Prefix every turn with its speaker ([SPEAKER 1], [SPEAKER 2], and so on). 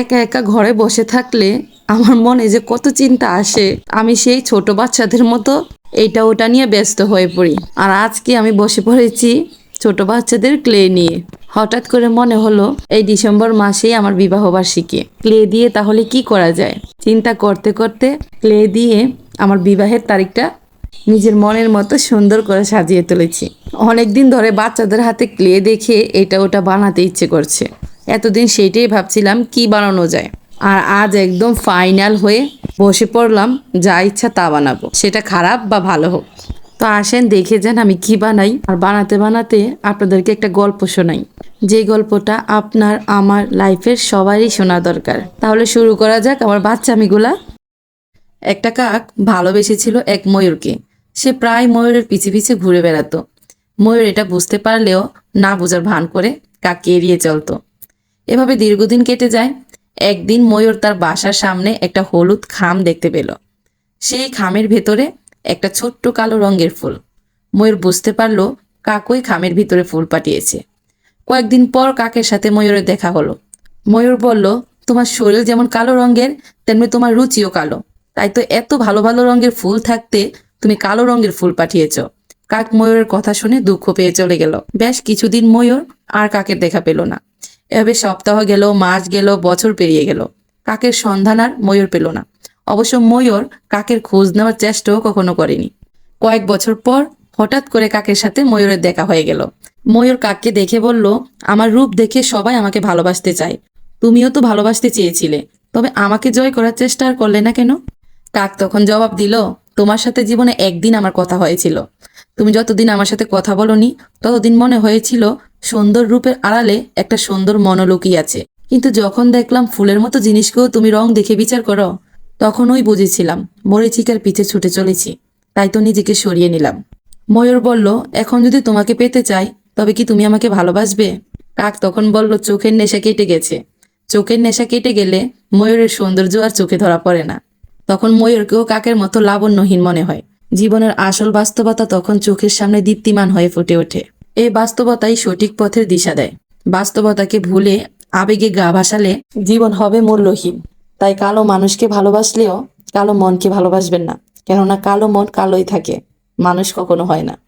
[SPEAKER 1] একা একা ঘরে বসে থাকলে আমার মনে যে কত চিন্তা আসে। আমি সেই ছোট বাচ্চাদের মতো এইটা ওটা নিয়ে ব্যস্ত হয়ে পড়ি। আর আজকে আমি বসে পড়েছি ছোট বাচ্চাদের ক্লে নিয়ে। হঠাৎ করে মনে হলো, এই ডিসেম্বর মাসেই আমার বিবাহ বার্ষিকী ক্লে দিয়ে তাহলে কি করা যায়? চিন্তা করতে করতে ক্লে দিয়ে আমার বিবাহের তারিখটা নিজের মনের মতো সুন্দর করে সাজিয়ে তুলেছি। অনেকদিন ধরে বাচ্চাদের হাতে ক্লে দেখে এটা ওটা বানাতে ইচ্ছে করছে। এতদিন সেইটাই ভাবছিলাম কি বানানো যায়। আর আজ একদম ফাইনাল হয়ে বসে পড়লাম, যা ইচ্ছা তা বানাবো, সেটা খারাপ বা ভালো হোক। তো আসেন দেখে যান আমি কি বানাই। আর বানাতে বানাতে আপনাদেরকে একটা গল্প শোনাই। যে গল্পটা আপনার, আমার লাইফের সবারই শোনা দরকার। তাহলে শুরু করা যাক আমার বাচ্চামিগুলা একটা কাক ভালোবেসেছিল এক ময়ূরকে। সে প্রায় ময়ূরের পিছে পিছে ঘুরে বেড়াতো। ময়ূর এটা বুঝতে পারলেও না বোঝার ভান করে কাককে এড়িয়ে চলতো। এভাবে দীর্ঘদিন কেটে যায়। একদিন ময়ূর তার বাসার সামনে একটা হলুদ খাম দেখতে পেল। সেই খামের ভেতরে একটা ছোট্ট কালো রঙের ফুল। ময়ূর বুঝতে পারল কাকই খামের ভিতরে ফুল পাঠিয়েছে। কয়েকদিন পর কাকের সাথে ময়ূরের দেখা হলো। ময়ূর বলল, তোমার শরীর যেমন কালো রঙের, তেমনি তোমার রুচিও কালো। তাই তো এত ভালো ভালো রঙের ফুল থাকতে তুমি কালো রঙের ফুল পাঠিয়েছ। কাক ময়ূরের কথা শুনে দুঃখ পেয়ে চলে গেল। বেশ কিছুদিন ময়ূর আর কাকের দেখা পেল না। এভাবে সপ্তাহ গেল, মাস গেল, বছর পেরিয়ে গেল। কাকের সন্ধান আর ময়ূর পেল না। অবশ্য ময়ূর কাকের খোঁজ নেওয়ার চেষ্টাও কখনো করেনি। কয়েক বছর পর হঠাৎ করে কাকের সাথে ময়ূরের দেখা হয়ে গেল। ময়ূর কাককে দেখে বলল, আমার রূপ দেখে সবাই আমাকে ভালোবাসতে চায়। তুমিও তো ভালোবাসতে চেয়েছিলে। তবে আমাকে জয় করার চেষ্টা আর করলে না কেন? কাক তখন জবাব দিল, তোমার সাথে জীবনে একদিন আমার কথা হয়েছিল। তুমি যতদিন আমার সাথে কথা বলনি, ততদিন মনে হয়েছিল সুন্দর রূপের আড়ালে একটা সুন্দর মন লুকিয়ে আছে। কিন্তু যখন দেখলাম ফুলের মতো জিনিসকেও তুমি রং দেখে বিচার করো তখন ওই বুঝেছিলাম মরিচিকার পিছে ছুটে চলেছি। তাই তো নিজেকে সরিয়ে নিলাম। ময়ূর বলল, এখন যদি তোমাকে পেতে চাই, তবে কি তুমি আমাকে ভালোবাসবে? কাক তখন বলল, চোখের নেশা কেটে গেছে। চোখের নেশা কেটে গেলে ময়ূরের সৌন্দর্য আর চোখে ধরা পড়ে না। তখন ময়ূরকেও কাকের মতো লাবণ্যহীন মনে হয়। জীবনের আসল বাস্তবতা তখন চোখের সামনে দীপ্তিমান হয়ে ফুটে ওঠে। এই বাস্তবতাই সঠিক পথের দিশা দেয়। বাস্তবতাকে ভুলে, আবেগে গা ভাসালে জীবন হবে মূল্যহীন। তাই কালো মানুষকে ভালোবাসলেও কালো মনকে ভালোবাসবেন না। কেননা কালো মন কালোই থাকে। মানুষ কখনো হয় না।